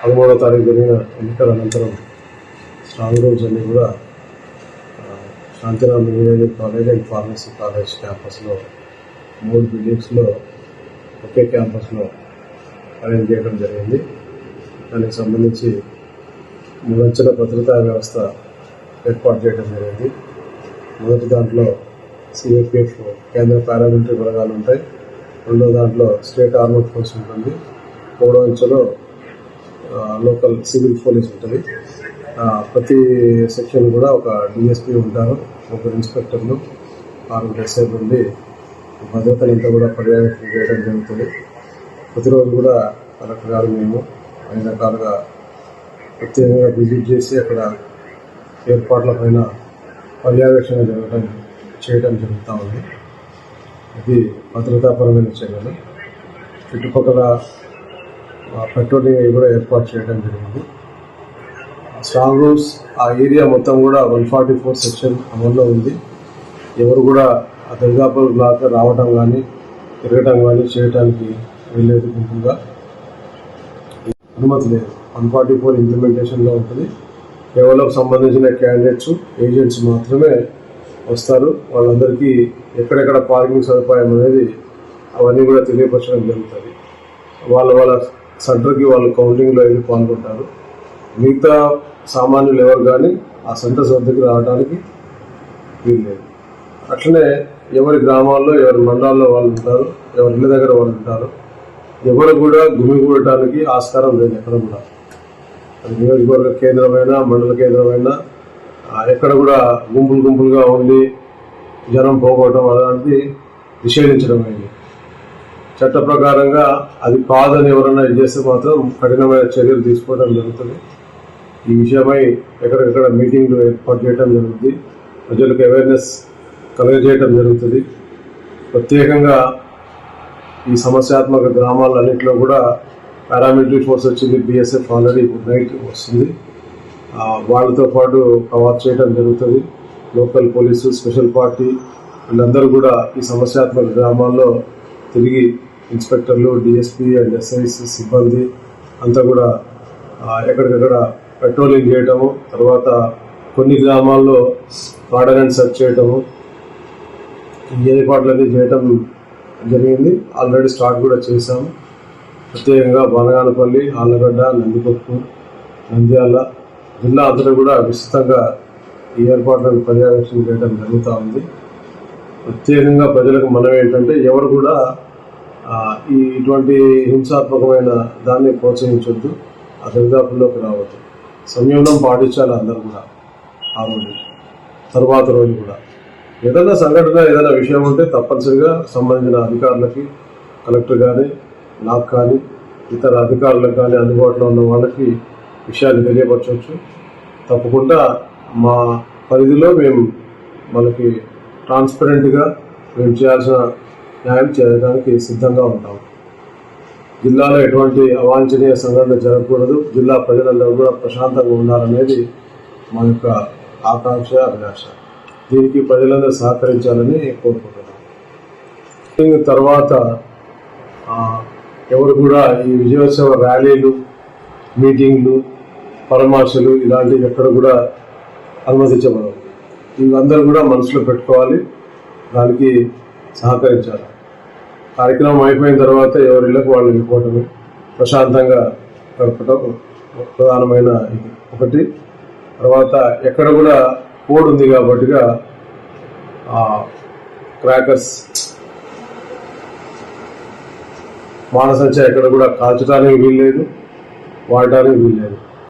పదమూడవ తారీఖు జరిగిన ఎన్నికల అనంతరం స్ట్రాంగ్ రూమ్స్ అన్నీ కూడా Shantiram engineering college and pharmacy college క్యాంపస్లో మూడు బిల్డింగ్స్లో ఒకే క్యాంపస్లో అరేంజ్ చేయడం జరిగింది. దానికి సంబంధించి మూడంచెల భద్రతా వ్యవస్థ ఏర్పాటు చేయడం జరిగింది. మొదటి దాంట్లో సిఏపిఎఫ్ కేంద్ర పారామిలిటరీ బలగాలు ఉంటాయి. రెండో దాంట్లో స్టేట్ ఆర్మడ్ ఫోర్స్ ఉంటుంది. మూడో అంచెలో లోకల్ సివిల్ పోలీస్ ఉంటుంది. ఆ, ప్రతి సెక్షన్ కూడా ఒక డిఎస్పీ ఉంటారు ముగ్గురు ఇన్స్పెక్టర్లు ఆరుగురు ఎస్ఐ ఉండి భద్రతను ఇంత కూడా పర్యవేక్షణ చేయడం జరుగుతుంది. ప్రతిరోజు కూడా కలెక్టర్ గారు మేము అన్ని రకాలుగా ప్రత్యేకంగా విజిట్ చేసి అక్కడ ఏర్పాట్ల పైన పర్యవేక్షణ జరగడం చేయడం జరుగుతూ ఉంది. ఇది భద్రతాపరమైన చర్యలు. చుట్టుపక్కల పెట్రోలింగ్ కూడా ఏర్పాటు చేయడం జరిగింది. స్ట్రాంగ్ రూమ్స్ ఆ ఏరియా మొత్తం కూడా వన్ ఫార్టీ ఫోర్ సెక్షన్ అమల్లో ఉంది. ఎవరు కూడా ఆ దర్గాపూర్ బ్లాక్ రావడం కానీ తిరగటం కానీ చేయడానికి వెళ్ళేది గుంపుగా అనుమతి లేదు. వన్ ఫార్టీ ఫోర్ ఇంప్లిమెంటేషన్లో ఉంటుంది. కేవలం సంబంధించిన క్యాండిడేట్స్ ఏజెంట్స్ మాత్రమే వస్తారు. వాళ్ళందరికీ ఎక్కడెక్కడ పార్కింగ్ సదుపాయం అనేది అవన్నీ కూడా తెలియపరచడం జరుగుతుంది. వాళ్ళ వాళ్ళ సెంటర్కి వాళ్ళు కౌంటింగ్లో వెళ్ళి పాల్గొంటారు. మిగతా సామాన్యులు ఎవరు కానీ ఆ సెంటర్స్ వద్దకు రావడానికి వీల్లేదు అట్లనే ఎవరి గ్రామాల్లో ఎవరి మండలాల్లో వాళ్ళు ఉంటారు ఎవరి ఇళ్ళ దగ్గర వాళ్ళు ఉంటారు ఎవరు కూడా గుమిగూడటానికి ఆస్కారం లేదు ఎక్కడ కూడా. అది నియోజకవర్గ కేంద్రమైనా మండల కేంద్రమైనా ఎక్కడ కూడా గుంపులు గుంపులుగా ఉండి జనం పోగొట్టడం అలాంటిది నిషేధించడం అయింది చట్ట ప్రకారంగా అది కాదని ఎవరైనా చేస్తే మాత్రం కఠినమైన చర్యలు తీసుకోవడం జరుగుతుంది. ఈ విషయమై ఎక్కడెక్కడ మీటింగ్లు ఏర్పాటు చేయడం జరుగుతుంది. ప్రజలకు అవేర్నెస్ కలగజేయడం జరుగుతుంది. ప్రత్యేకంగా ఈ సమస్యాత్మక గ్రామాలన్నింటిలో కూడా పారామిలిటరీ ఫోర్స్ వచ్చింది బిఎస్ఎఫ్ ఆల్రెడీ నైట్ వస్తుంది. ఆ, వాళ్ళతో పాటు కవర్ చేయడం జరుగుతుంది. లోకల్ పోలీసు స్పెషల్ పార్టీ వీళ్ళందరూ కూడా ఈ సమస్యాత్మక గ్రామాల్లో తిరిగి ఇన్స్పెక్టర్లు డిఎస్పీ అండ్ ఎస్ఐస్ సిబ్బంది అంతా కూడా ఎక్కడికక్కడ పెట్రోలింగ్ చేయటము తర్వాత కొన్ని గ్రామాల్లో ఆర్డనెన్స్ సెర్చ్ చేయటము ఈ ఏర్పాట్లన్నీ చేయటం జరిగింది. ఆల్రెడీ స్టార్ట్ కూడా చేశాము. ప్రత్యేకంగా బనగానపల్లి ఆళ్ళగడ్డ నందిపప్పు నంద్యాల జిల్లా అంతటా కూడా విస్తృతంగా ఈ ఏర్పాట్లను పర్యవేక్షణ చేయడం జరుగుతూ ఉంది. ప్రత్యేకంగా ప్రజలకు మనం ఏంటంటే ఎవరు కూడా ఈ ఇటువంటి హింసాత్మకమైన దాన్ని ప్రోత్సహించొద్దు. ఆ దరిదాపుల్లోకి రావద్దు. సంయమనం పాటించాలి అందరూ కూడా. ఆ రోజు. తర్వాత రోజు కూడా. ఏదైనా సంఘటన ఏదైనా విషయం ఉంటే తప్పనిసరిగా సంబంధించిన అధికారులకి కలెక్టర్ కానీ నాకు కానీ ఇతర అధికారులకు కానీ అందుబాటులో ఉన్న వాళ్ళకి విషయాన్ని తెలియపరచవచ్చు తప్పకుండా మా పరిధిలో మేము మనకి ట్రాన్స్పరెంట్గా మేము చేయాల్సిన న్యాయం చేయడానికి సిద్ధంగా ఉంటాం. జిల్లాలో ఎటువంటి అవాంఛనీయ సంఘటన జరగకూడదు. జిల్లా ప్రజలందరూ కూడా ప్రశాంతంగా ఉండాలనేది మా యొక్క ఆకాంక్ష అభిలాష. దీనికి ప్రజలందరూ సహకరించాలని కోరుకుంటున్నాం. తర్వాత ఎవరు కూడా ఈ విజయోత్సవ ర్యాలీలు మీటింగ్లు పరామర్శలు ఇలాంటివి ఎక్కడ కూడా అనుమతించబడవు. ఇవందరూ కూడా మనసులో పెట్టుకోవాలి. దానికి సహకరించాలి కార్యక్రమం అయిపోయిన తర్వాత ఎవరి ఇళ్ళకు వాళ్ళు వెళ్ళిపోవటమే ప్రశాంతంగా గడపటం ప్రధానమైన ఇది. ఒకటి తర్వాత ఎక్కడ కూడా కోడ్ ఉంది కాబట్టిగా క్రాకర్స్ మానసంచ ఎక్కడ కూడా కాల్చడానికి వీల్లేదు వాడటానికి వీల్లేదు.